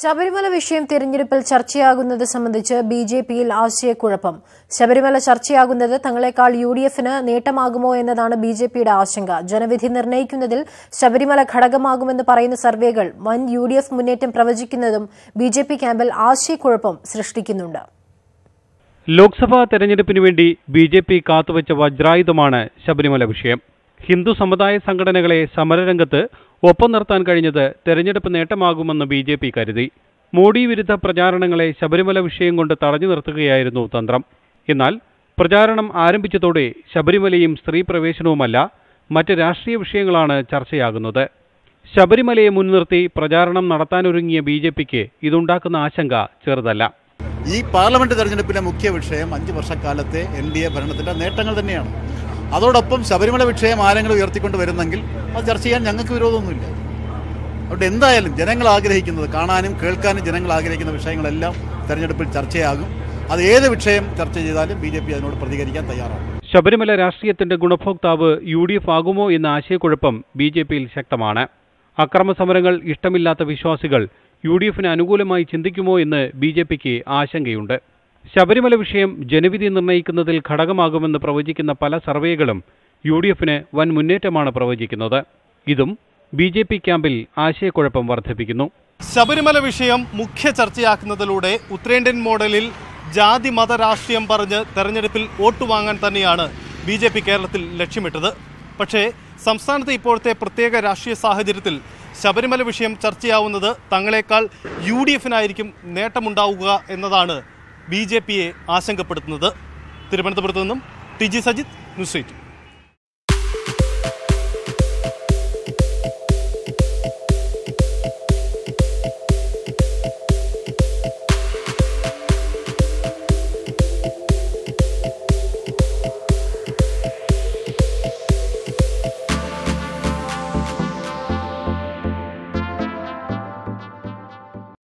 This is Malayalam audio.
ശബരിമല വിഷയം തിരഞ്ഞെടുപ്പിൽ ചർച്ചയാകുന്നത് സംബന്ധിച്ച് ബി ജെ പിയിൽ ആശയക്കുഴപ്പം. ശബരിമല ചർച്ചയാകുന്നത് തങ്ങളെക്കാൾ യു ഡി എഫിന് നേട്ടമാകുമോ എന്നതാണ് ബി ജെ പിയുടെ ആശങ്ക. ജനവിധി നിർണയിക്കുന്നതിൽ ശബരിമല ഘടകമാകുമെന്ന് പറയുന്ന സർവേകൾ വൻ യു ഡി എഫ് മുന്നേറ്റം പ്രവചിക്കുന്നതും ബി ജെ പി ക്യാമ്പിൽ ആശയക്കുഴപ്പം സൃഷ്ടിക്കുന്നുണ്ട്. ലോക്സഭാ തെരഞ്ഞെടുപ്പിനു വേണ്ടി ബി ജെ പി കാത്തുവച്ച വജ്രായുധമാണ് ശബരിമല വിഷയം. ഹിന്ദു സമുദായ സംഘടനകളെ സമരരംഗത്ത് ഒപ്പം നിർത്താൻ കഴിഞ്ഞത് തെരഞ്ഞെടുപ്പ് നേട്ടമാകുമെന്ന് ബി ജെ പി കരുതി. മോഡി വിരുദ്ധ പ്രചാരണങ്ങളെ ശബരിമല വിഷയം കൊണ്ട് തടഞ്ഞു നിർത്തുകയായിരുന്നു തന്ത്രം. എന്നാൽ പ്രചാരണം ആരംഭിച്ചതോടെ ശബരിമലയും സ്ത്രീ പ്രവേശനവുമല്ല മറ്റ് രാഷ്ട്രീയ വിഷയങ്ങളാണ് ചർച്ചയാകുന്നത്. ശബരിമലയെ മുൻനിർത്തി പ്രചാരണം നടത്താനൊരുങ്ങിയ ബി ജെ പിക്ക് ഇതുണ്ടാക്കുന്ന ആശങ്ക ചെറുതല്ല. ഈ പാർലമെന്റ് തെരഞ്ഞെടുപ്പിലെ മുഖ്യ വിഷയം അഞ്ച് വർഷക്കാലത്തെ എൻ ഡി എ ഭരണത്തിന്റെ നേട്ടങ്ങൾ തന്നെയാണ്. അതോടൊപ്പം ശബരിമല വിഷയം ആരെങ്കിലും ഉയർത്തിക്കൊണ്ട് വരുന്നെങ്കിൽ അത് ചർച്ച ചെയ്യാൻ ഞങ്ങൾക്ക് വിരോധമൊന്നുമില്ല. അതുകൊണ്ട് എന്തായാലും ജനങ്ങൾ ആഗ്രഹിക്കുന്നത് കാണാനും കേൾക്കാനും ജനങ്ങൾ ആഗ്രഹിക്കുന്ന വിഷയങ്ങളെല്ലാം തെരഞ്ഞെടുപ്പിൽ ചർച്ചയാകും. അത് ഏത് വിഷയം ചർച്ച ചെയ്താലും ബി ജെ പി അതിനോട് പ്രതികരിക്കാൻ തയ്യാറാണ്. ശബരിമല രാഷ്ട്രീയത്തിന്റെ ഗുണഭോക്താവ് യു ഡി എഫ് ആകുമോ എന്ന ആശയക്കുഴപ്പം ബി ജെ പിയിൽ ശക്തമാണ്. അക്രമ സമരങ്ങൾ ഇഷ്ടമില്ലാത്ത വിശ്വാസികൾ യു ഡി എഫിന് അനുകൂലമായി ചിന്തിക്കുമോ എന്ന് ബി ജെ പിക്ക് ആശങ്കയുണ്ട്. ശബരിമല വിഷയം ജനവിധി നിർണയിക്കുന്നതിൽ ഘടകമാകുമെന്ന് പ്രവചിക്കുന്ന പല സർവേകളും യു ഡി എഫിന് വൻ മുന്നേറ്റമാണ് പ്രവചിക്കുന്നത്. ഇതും ബി ജെ പി ക്യാമ്പിൽ ആശയക്കുഴപ്പം വർദ്ധിപ്പിക്കുന്നു. ശബരിമല വിഷയം മുഖ്യ ചർച്ചയാക്കുന്നതിലൂടെ ഉത്തരേന്ത്യൻ മോഡലിൽ ജാതി മത രാഷ്ട്രീയം പറഞ്ഞ് തെരഞ്ഞെടുപ്പിൽ വോട്ട് വാങ്ങാൻ തന്നെയാണ് ബി ജെ പി കേരളത്തിൽ ലക്ഷ്യമിട്ടത്. പക്ഷേ സംസ്ഥാനത്തെ ഇപ്പോഴത്തെ പ്രത്യേക രാഷ്ട്രീയ സാഹചര്യത്തിൽ ശബരിമല വിഷയം ചർച്ചയാവുന്നത് തങ്ങളെക്കാൾ യു ഡി എഫിനായിരിക്കും നേട്ടമുണ്ടാവുക എന്നതാണ് ബി ജെ പിയെ ആശങ്കപ്പെടുത്തുന്നത് തിരുവനന്തപുരത്ത് നിന്നും T G Sajith news eighteen